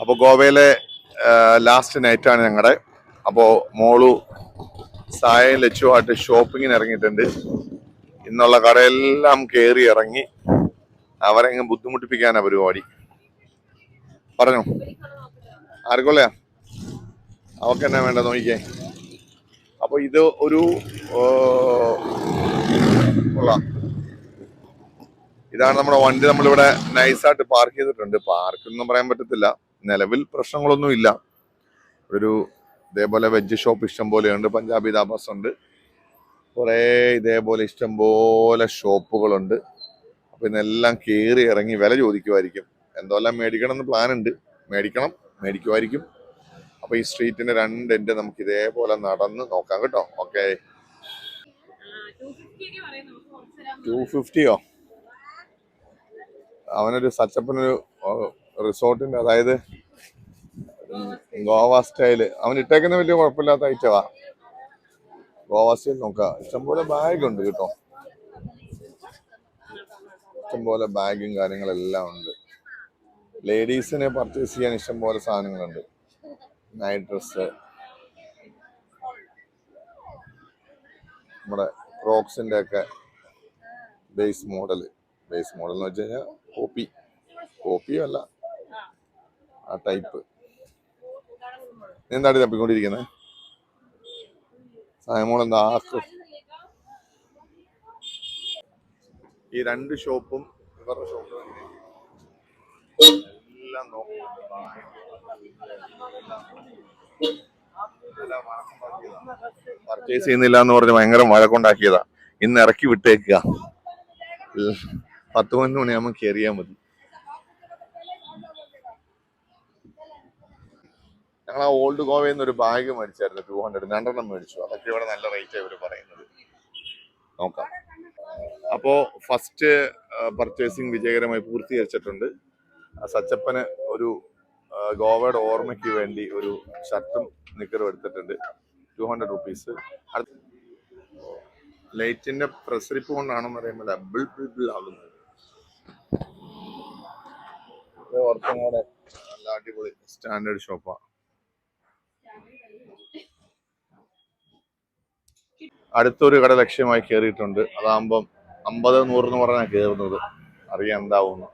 അപ്പോൾ ഗോവയിലെ ലാസ്റ്റ് നൈറ്റാണ് ഞങ്ങളുടെ അപ്പോൾ മോളു സായം ലച്ചുമായിട്ട് ഷോപ്പിങ്ങിന് ഇറങ്ങിയിട്ടുണ്ട്. ഇന്നുള്ള കടയെല്ലാം കയറി ഇറങ്ങി അവരെങ്ങ് ബുദ്ധിമുട്ടിപ്പിക്കാനാണ് പരിപാടി. പറഞ്ഞു? ആർക്കുള്ളയാ? അവക്ക് എന്നാ വേണ്ട നോക്കിക്കേ. അപ്പോൾ ഇത് ഒരു ഇതാണ് നമ്മുടെ വണ്ടി നമ്മളിവിടെ നൈസായിട്ട് പാർക്ക് ചെയ്തിട്ടുണ്ട്. പാർക്ക് പറയാൻ പറ്റത്തില്ല. നിലവിൽ പ്രശ്നങ്ങളൊന്നുമില്ല ഒരു ഇതേപോലെ വെജ് ഷോപ്പ് ഇഷ്ടം പോലെയുണ്ട് പഞ്ചാബി ദാബാസ് ഉണ്ട്. കുറേ ഇതേപോലെ ഇഷ്ടം പോലെ ഷോപ്പുകളുണ്ട് അപ്പോൾ ഇതെല്ലാം കയറി ഇറങ്ങി വില ചോദിക്കുമായിരിക്കും. എന്തോല്ലാം മേടിക്കണം എന്ന് പ്ലാൻ ഉണ്ട്. മേടിക്കണം മേടിക്കുമായിരിക്കും. അപ്പോൾ ഈ സ്ട്രീറ്റിന്റെ രണ്ട് എൻഡ് നമുക്ക് ഇതേപോലെ നടന്ന് നോക്കാം കേട്ടോ. ഓക്കെ ടു ഫിഫ്റ്റിയോ അവനൊരു സച്ചപ്പനൊരു റിസോർട്ടിന്റെ അതായത് ഗോവ സ്റ്റൈൽ. അവൻ ഇട്ടേക്കുന്ന വലിയ കുഴപ്പമില്ലാത്ത ഐറ്റമാ ഗോവ സ്റ്റൈൽ നോക്കാം. ഇഷ്ടംപോലെ ബാഗ് ഉണ്ട് കേട്ടോ. ഇഷ്ടംപോലെ ബാഗും കാര്യങ്ങളെല്ലാം ഉണ്ട്. ലേഡീസിനെ പർച്ചേസ് ചെയ്യാൻ ഇഷ്ടംപോലെ സാധനങ്ങളുണ്ട്. നൈറ്റ് ഡ്രസ് നമ്മുടെ ക്രോക്സിന്റെ ഒക്കെ ബേസ് മോഡൽ ബേസ് മോഡൽ എന്ന് വെച്ച് കഴിഞ്ഞാൽ കോപ്പി കോപ്പിയും അല്ല. ആ ടൈപ്പ് എന്താണ് തപ്പിക്കൊണ്ടിരിക്കുന്നത് സായമോൾ എന്താ ഈ രണ്ട് ഷോപ്പും ഇവരുടെ ഷോപ്പും എല്ലാം പർച്ചേസ് ചെയ്യുന്നില്ല എന്ന് പറഞ്ഞ് ഭയങ്കര വഴക്കുണ്ടാക്കിയതാ. ഇന്ന് ഇറക്കി വിട്ടേക്കുക. പത്ത് പതിനൊന്ന് മണിയാകുമ്പോൾ കയറിയാൽ മതി. ഞങ്ങൾ ആ ഓൾഡ് ഗോവയിൽ നിന്ന് ഒരു ബാഗ് മേടിച്ചായിരുന്നു ടു ഹൺഡ്രഡ് രണ്ടെണ്ണം മേടിച്ചു. അതൊക്കെ ഇവിടെ നല്ല റേറ്റ് ഇവർ പറയുന്നത്. നോക്കാം. അപ്പോൾ ഫസ്റ്റ് പർച്ചേസിങ് വിജയകരമായി പൂർത്തീകരിച്ചിട്ടുണ്ട്. സച്ചപ്പന് ഒരു ഗോവയുടെ ഓർമ്മയ്ക്ക് വേണ്ടി ഒരു ഷർട്ടും നിക്കറും എടുത്തിട്ടുണ്ട്. ടു ഹൺഡ്രഡ് റുപ്പീസ് ലൈറ്റിന്റെ പ്രസരിപ്പ് കൊണ്ടാണെന്ന് പറയുമ്പോൾ ബിൾ ബിൾ ബിൾ ആകുന്നത് കുറച്ചും കൂടെ നല്ല അടിപൊളി സ്റ്റാൻഡേർഡ് ഷോപ്പാ അടുത്തൊരു കട ലക്ഷ്യമായി കയറിയിട്ടുണ്ട് അതാകുമ്പം അമ്പത് നൂറ് എന്ന് പറഞ്ഞാൽ കയറുന്നത് അറിയാൻ എന്താവുന്നു.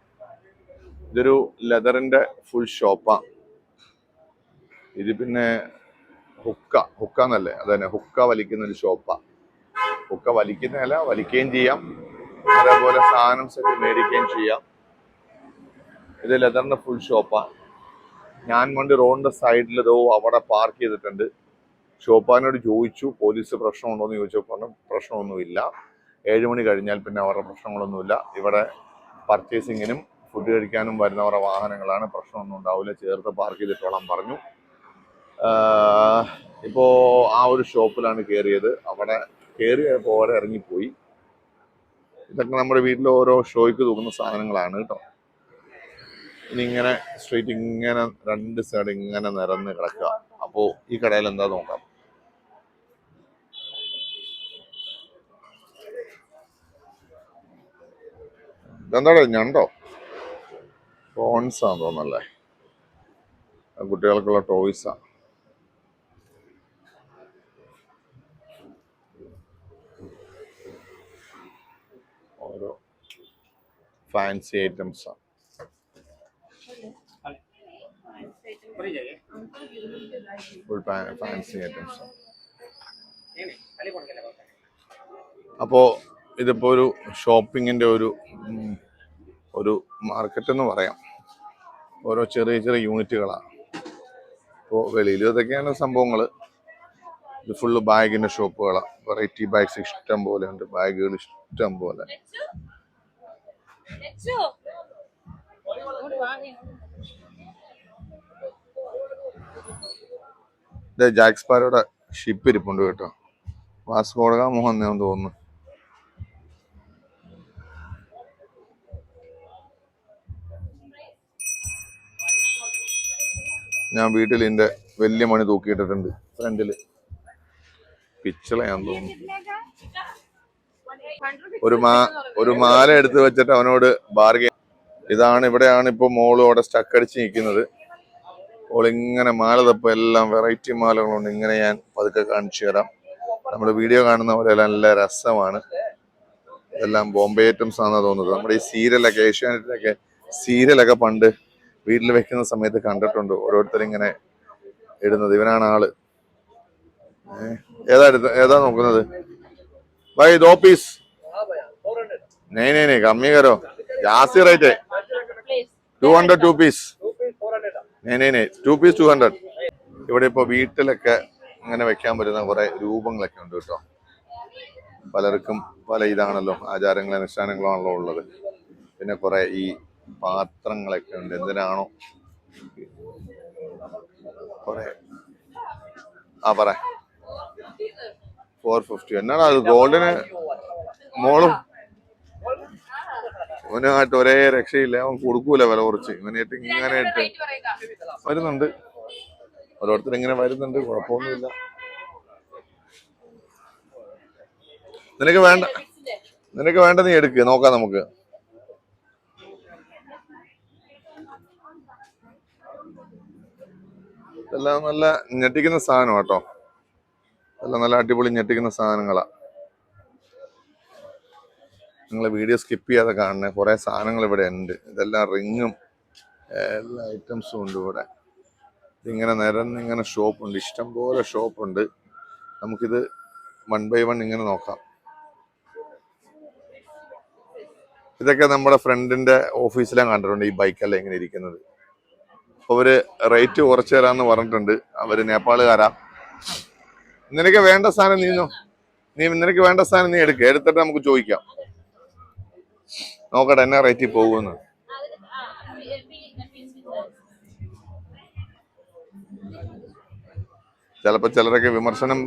ഇതൊരു ലെതറിന്റെ ഫുൾ ഷോപ്പാ. ഇത് പിന്നെ ഹുക്ക ഹുക്ക എന്നല്ലേ? അതന്നെ ഹുക്ക വലിക്കുന്ന ഒരു ഷോപ്പാ. ഹുക്ക വലിക്കുന്നതല്ല വലിക്കുകയും ചെയ്യാം. അതേപോലെ സാധനം സെറ്റ് മേടിക്കുകയും ചെയ്യാം. ഇത് ലെതറിന്റെ ഫുൾ ഷോപ്പാ. ഞാൻ വണ്ടി റോഡിന്റെ സൈഡിൽ ഇതോ അവിടെ പാർക്ക് ചെയ്തിട്ടുണ്ട്. ഷോപ്പാനോട് ചോദിച്ചു പോലീസ് പ്രശ്നമുണ്ടോ എന്ന് ചോദിച്ചപ്പോൾ പറഞ്ഞു പ്രശ്നമൊന്നുമില്ല. ഏഴ് മണി കഴിഞ്ഞാൽ പിന്നെ അവരുടെ പ്രശ്നങ്ങളൊന്നുമില്ല. ഇവിടെ പർച്ചേസിങ്ങിനും ഫുഡ് കഴിക്കാനും വരുന്നവരുടെ വാഹനങ്ങളാണ്. പ്രശ്നമൊന്നും ഉണ്ടാവില്ല. ചേർത്ത് പാർക്ക് ചെയ്തിട്ടോളം പറഞ്ഞു. ഇപ്പോൾ ആ ഒരു ഷോപ്പിലാണ് കയറിയത്. അവിടെ കയറിയപ്പോൾ ഓരോ ഇറങ്ങിപ്പോയി. ഇതൊക്കെ നമ്മുടെ വീട്ടിൽ ഓരോ ഷോയ്ക്ക് തൂക്കുന്ന സാധനങ്ങളാണ് കേട്ടോ. ഇനി ഇങ്ങനെ സ്ട്രീറ്റ് ഇങ്ങനെ രണ്ട് സൈഡ് ഇങ്ങനെ നിരന്ന് കിടക്കുക. അപ്പോ ഈ കടയിൽ എന്താ നോക്കാം ഇതെന്താടാ ഞണ്ടോ? ഫോൺസ് ആണെന്ന് തോന്നല്ലേ കുട്ടികൾക്കുള്ള ടോയ്സാ. ഓരോ ഫാൻസി ഐറ്റംസാ. ഫുൾ ഫാൻസി ഐറ്റംസ് അപ്പോ ഇതിപ്പോ ഒരു ഷോപ്പിങ്ങിന്റെ ഒരു ഒരു മാർക്കറ്റ് എന്ന് പറയാം. ഓരോ ചെറിയ ചെറിയ യൂണിറ്റുകളാണ് ഇപ്പോൾ വെളിയിൽ ഇതൊക്കെയാണ് സംഭവങ്ങൾ ഇത് ഫുള്ള് ബാഗിന്റെ ഷോപ്പുകളാണ് വെറൈറ്റി ബാഗ്സ് ഇഷ്ടം പോലെ ഉണ്ട്. ബാഗുകൾ ഇഷ്ടം പോലെ. ജാക്സ്പാരോടെ ഷിപ്പ് ഇരിപ്പുണ്ട് കേട്ടോ. വാസ്കോടക മോഹൻ ഞാൻ തോന്നുന്നു. ഞാൻ വീട്ടിൽ ഇതിന്റെ വലിയ മണി തൂക്കിയിട്ടിട്ടുണ്ട് ഫ്രണ്ടിൽ. പിച്ചളയാന്ന് തോന്നുന്നു. ഒരു മാ ഒരു മാല എടുത്ത് വെച്ചിട്ട് അവനോട് ബാർഗെയിൻ ഇതാണ് ഇവിടെയാണ് ഇപ്പൊ മോൾ അവിടെ സ്റ്റക്ക് അടിച്ച് നിൽക്കുന്നത്. ഓളിങ്ങനെ മാല തപ്പം എല്ലാം വെറൈറ്റി മാലകളുണ്ട്. ഇങ്ങനെ ഞാൻ പതുക്കെ കാണിച്ചു തരാം. നമ്മൾ വീഡിയോ കാണുന്ന പോലെ നല്ല രസമാണ്. ഇതെല്ലാം ബോംബെ ഐറ്റംസ് ആണെന്ന് തോന്നുന്നത്. നമ്മുടെ ഈ സീരിയലൊക്കെ ഏഷ്യാനെറ്റിലൊക്കെ സീരിയലൊക്കെ പണ്ട് വീട്ടിൽ വെക്കുന്ന സമയത്ത് കണ്ടിട്ടുണ്ട്. ഓരോരുത്തരിങ്ങനെ ഇടുന്നത്. ഇവനാണ് ആൾ. ഏതാ എടുത്ത ഏതാ നോക്കുന്നത്? ബൈ ദോ പീസ് നെയ് നെയ് നെയ് കമ്മി കരോ ജാസ്തി rate two hundred two piece nine nine eight two piece two hundred ഇവിടെ ഇപ്പോൾ വീട്ടിലൊക്കെ അങ്ങനെ വെക്കാൻ പറ്റുന്ന കുറേ രൂപങ്ങളൊക്കെ ഉണ്ട് കേട്ടോ. പലർക്കും പല ഇതാണല്ലോ ആചാരങ്ങളും അനുഷ്ഠാനങ്ങളാണല്ലോ ഉള്ളത്. പിന്നെ കുറേ ഈ പാത്രങ്ങളൊക്കെ ഉണ്ട്. എന്തിനാണോ? കുറേ. ആ പറ. ഫോർ ഫിഫ്റ്റി എന്നാണ് അത്? ഗോൾഡിന് മോളും ഇവനുമായിട്ട് ഒരേ രക്ഷയില്ല. അവൻ കൊടുക്കൂല വില കുറച്ച്. ഇവനായിട്ട് ഇങ്ങനെ ഇട്ട് വരുന്നുണ്ട്. ഓരോരുത്തർ ഇങ്ങനെ വരുന്നുണ്ട്. കുഴപ്പമൊന്നുമില്ല. നിനക്ക് വേണ്ട. നിനക്ക് വേണ്ട നീ എടുക്ക്. നോക്കാം നമുക്ക്. ഇതെല്ലാം നല്ല ഞെട്ടിക്കുന്ന സാധനം കേട്ടോ. എല്ലാം നല്ല അടിപൊളി ഞെട്ടിക്കുന്ന സാധനങ്ങളാ. നിങ്ങൾ വീഡിയോ സ്കിപ്പ് ചെയ്യാതെ കാണണേ കുറേ സാധനങ്ങൾ ഇവിടെ ഉണ്ട്. ഇതെല്ലാം റിങ്ങും എല്ലാ ഐറ്റംസും ഉണ്ട് ഇവിടെ. ഇങ്ങനെ ഷോപ്പ് ഉണ്ട്. ഇഷ്ടം പോലെ ഷോപ്പ് ഉണ്ട്. നമുക്കിത് വൺ ബൈ വൺ ഇങ്ങനെ നോക്കാം. ഇതൊക്കെ നമ്മുടെ ഫ്രണ്ടിന്റെ ഓഫീസിലാണ് കണ്ടിട്ടുണ്ട് ഈ ബൈക്കെല്ലാം ഇങ്ങനെ ഇരിക്കുന്നത്. അവർ റേറ്റ് കുറച്ച് തരാമെന്ന് പറഞ്ഞിട്ടുണ്ട്. അവർ നേപ്പാളുകാരാ. നിനക്ക് വേണ്ട സാധനം നീ നിനക്ക് വേണ്ട സാധനം നീ എടുക്കുക എടുത്തിട്ട് നമുക്ക് ചോദിക്കാം. നോക്കട്ടെ എന്നാ റേറ്റിൽ പോകുമെന്ന് ചിലപ്പോ ചിലരൊക്കെ വിമർശനം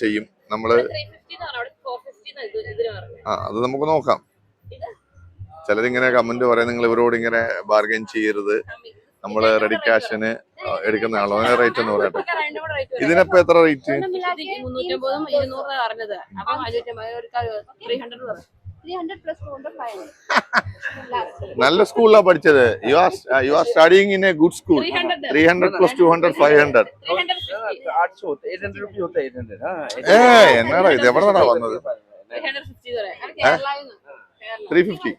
ചെയ്യും. നമ്മൾ ആ അത് നമുക്ക് നോക്കാം. ചിലരിങ്ങനെ കമന്റ് പറയാം നിങ്ങൾ ഇവരോട് ഇങ്ങനെ ബാർഗൈൻ ചെയ്യരുത്. നമ്മൾ റെഡി ക്യാഷിന് എടുക്കുന്ന ആളോ. അങ്ങനെ റേറ്റ് എന്ന് പറയട്ടെ. ഇതിനപ്പോ എത്ര റേറ്റ് നല്ല സ്കൂളിലാ പഠിച്ചത്. You are you are studying in a good school three hundred plus two hundred five hundred ഏ എന്നാടാ ഇത്? എവിടെന്നാടാ വന്നത്? Three fifty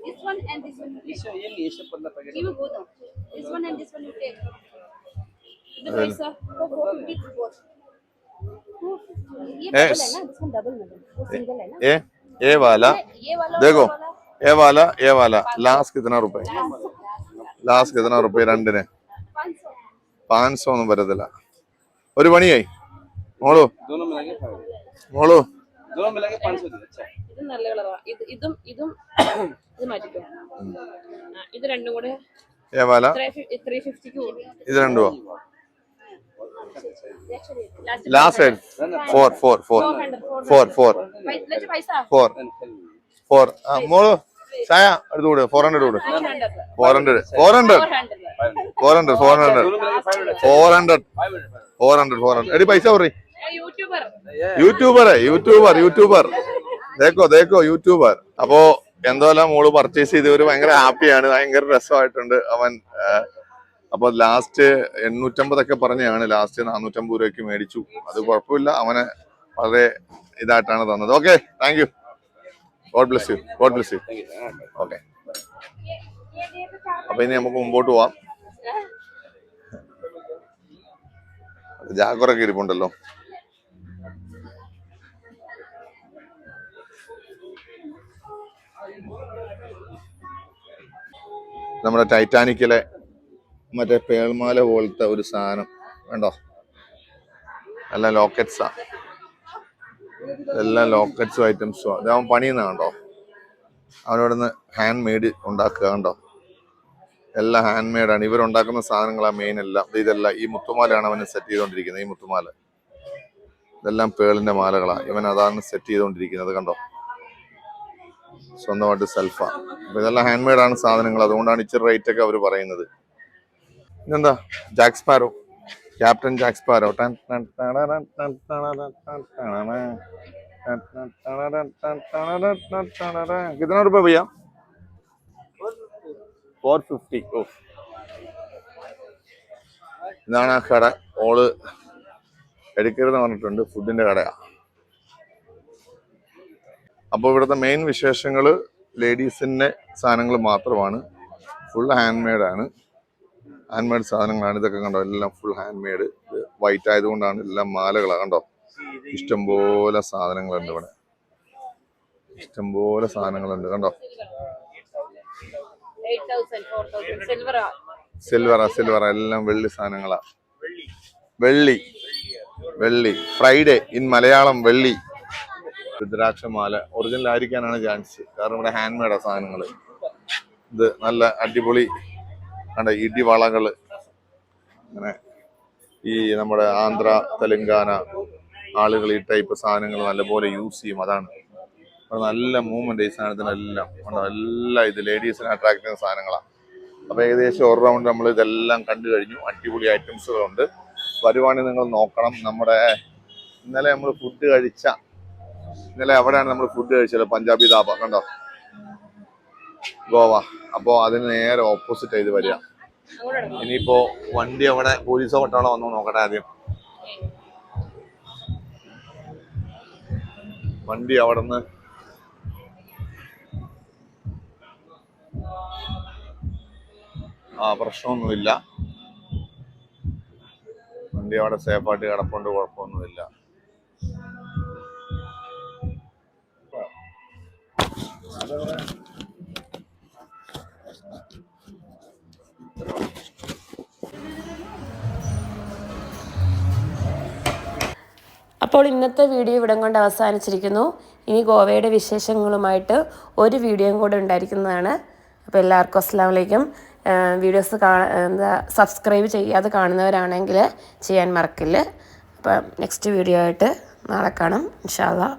This one and this one. You go down. This one and this one ए ए वाला देखो ए वाला ए वाला लास्ट कितना रुपए? ലാസ്റ്റ് കിട്ടുന്ന റുപ്യ രണ്ടിന് പാൻസോ ഒന്നും വരത്തില്ല. ഒരു പണിയായി. മോളു? മോളു? ഇത് നല്ല കളറാ. ഇത് ഇതും ഇതും ഇത് മാറ്റിക്കോ. ഇത് രണ്ടും കൂടെ ഇത് രണ്ടുപോ last four four four four four four four four മോൾ ചായ എടുത്തു കൂടെ ഫോർ ഹൺഡ്രഡ് കൂടെ four hundred four hundred four hundred four hundred four hundred four hundred four hundred എടി പൈസ പറയും യൂട്യൂബർ യൂട്യൂബർ യൂട്യൂബർ ദേക്കോ ദേക്കോ യൂട്യൂബർ അപ്പോ എന്തോല മോൾ പർച്ചേസ് ചെയ്ത്. ഒരു ഭയങ്കര ഹാപ്പിയാണ് ഭയങ്കര രസമായിട്ടുണ്ട്. അവൻ ആ, അപ്പൊ ലാസ്റ്റ് എണ്ണൂറ്റമ്പതൊക്കെ പറഞ്ഞാണ് ലാസ്റ്റ് നാനൂറ്റമ്പത് രൂപയ്ക്ക് മേടിച്ചു. അത് കുഴപ്പമില്ല. അവനെ വളരെ ഇതായിട്ടാണ് തന്നത്. Okay thank you God bless you God bless you okay അപ്പൊ ഇനി നമുക്ക് മുമ്പോട്ട് പോവാം. ജാഗറൊക്കെ ഇരിപ്പുണ്ടല്ലോ. നമ്മുടെ ടൈറ്റാനിക്കിലെ മറ്റേ പേൾമാല പോലത്തെ ഒരു സാധനം. വേണ്ടോ എല്ലാം ലോക്കറ്റ്സാ എല്ലാം ലോക്കറ്റ്സും ഐറ്റംസും അത് അവൻ പണിയുന്ന കണ്ടോ? അവനോടൊന്ന് ഹാൻഡ് മെയ്ഡ് ഉണ്ടാക്കുക കണ്ടോ? എല്ലാം ഹാൻഡ് മെയ്ഡാണ് ഇവരുണ്ടാക്കുന്ന സാധനങ്ങളാണ് മെയിൻ എല്ലാം. ഇതെല്ലാം ഈ മുത്തുമാലയാണ് അവന് സെറ്റ് ചെയ്തുകൊണ്ടിരിക്കുന്നത് ഈ മുത്തുമാല. ഇതെല്ലാം പേളിന്റെ മാലകളാണ് ഇവൻ അതാണ് സെറ്റ് ചെയ്തുകൊണ്ടിരിക്കുന്നത് കണ്ടോ? സ്വന്തമായിട്ട് സെൽഫാണ് അപ്പോൾ ഇതെല്ലാം ഹാൻഡ് മെയ്ഡാണ് സാധനങ്ങൾ. അതുകൊണ്ടാണ് ഇച്ചിരി റേറ്റ് ഒക്കെ അവർ പറയുന്നത്. ഇതെന്താ Jack Sparrow captain Jack Sparrow ടൻ ടൻ ടണടൻ ടൻ ടണടൻ ടൻ ടണട. ടൻ ടൻ ടണടൻ ടൻ ടണടൻ ടൻ ടണട. कितना रुपए भैया ഫോർ ഫിഫ്റ്റി ഓ ഇതാണ് ആ കട ഓള് എടുക്കരുതെന്ന് പറഞ്ഞിട്ടുണ്ട് ഫുഡിന്റെ കടയാ അപ്പോൾ ഇവിടുത്തെ മെയിൻ വിശേഷങ്ങൾ ലേഡീസിന്റെ സാധനങ്ങൾ മാത്രമാണ് ഫുൾ ഹാൻഡ് മെയ്ഡ് ആണ് ഹാൻഡ് മെയ്ഡ് സാധനങ്ങളാണ്. ഇതൊക്കെ കണ്ടോ? എല്ലാം ഫുൾ ഹാൻഡ് മെയ്ഡ് വൈറ്റ് ആയതുകൊണ്ടാണ് എല്ലാം മാലകളാണ് കണ്ടോ? ഇഷ്ടംപോലെ സാധനങ്ങളുണ്ട് ഇവിടെ. ഇഷ്ടംപോലെ സാധനങ്ങളുണ്ട്. കണ്ടോ? സിൽവറാ സിൽവറാ എല്ലാം വെള്ളി സാധനങ്ങളാ. വെള്ളി. വെള്ളി. ഫ്രൈഡേ ഇൻ മലയാളം വെള്ളി. രുദ്രാക്ഷമാല. ഒറിജിനൽ ആയിരിക്കാനാണ് ചാൻസ് കാരണം ഇവിടെ ഹാൻഡ് മെയ്ഡാ സാധനങ്ങൾ ഇത് നല്ല അടിപൊളി കണ്ട ഇടിവളകൾ അങ്ങനെ ഈ നമ്മുടെ ആന്ധ്ര തെലങ്കാന ആളുകൾ ഈ ടൈപ്പ് സാധനങ്ങൾ നല്ലപോലെ യൂസ് ചെയ്യും. അതാണ്. അപ്പം നല്ല മൂവ്മെന്റ് ഈ സാധനത്തിനെല്ലാം. എല്ലാം ഇത് ലേഡീസിനെ അട്രാക്ട് ചെയ്യുന്ന സാധനങ്ങളാണ് അപ്പൊ ഏകദേശം ഒരു റൗണ്ട് നമ്മൾ ഇതെല്ലാം കണ്ടു കഴിഞ്ഞു. അടിപൊളി ഐറ്റംസുകളുണ്ട് വരുവാണെങ്കിൽ നിങ്ങൾ നോക്കണം. നമ്മുടെ ഇന്നലെ നമ്മൾ ഫുഡ് കഴിച്ച ഇന്നലെ എവിടെയാണ് നമ്മൾ ഫുഡ് കഴിച്ചത് പഞ്ചാബി ധാബ. കണ്ടോ? ഗോവ. അപ്പോ അതിന് നേരെ ഓപ്പോസിറ്റ് ചെയ്ത് വരിക. ഇനിയിപ്പോ വണ്ടി അവിടെ പോലീസോ പട്ടാളോ വന്നോ നോക്കട്ടെ ആദ്യം. വണ്ടി അവിടെ നിന്ന് ആ പ്രശ്നമൊന്നുമില്ല. വണ്ടി അവിടെ സേഫായിട്ട് കിടപ്പുണ്ട് കുഴപ്പമൊന്നുമില്ല. അപ്പോൾ ഇന്നത്തെ വീഡിയോ ഇവിടം കൊണ്ട് അവസാനിച്ചിരിക്കുന്നു. ഇനി ഗോവയുടെ വിശേഷങ്ങളുമായിട്ട് ഒരു വീഡിയോയും കൂടെ ഉണ്ടായിരിക്കുന്നതാണ്. അപ്പോൾ എല്ലാവർക്കും അസ്സാം വലൈക്കും വീഡിയോസ് കാ എന്താ സബ്സ്ക്രൈബ് ചെയ്യാതെ കാണുന്നവരാണെങ്കിൽ ചെയ്യാൻ മറക്കില്ല. അപ്പം നെക്സ്റ്റ് വീഡിയോ ആയിട്ട് നാളെ കാണാം. ഇൻഷാല്ലാ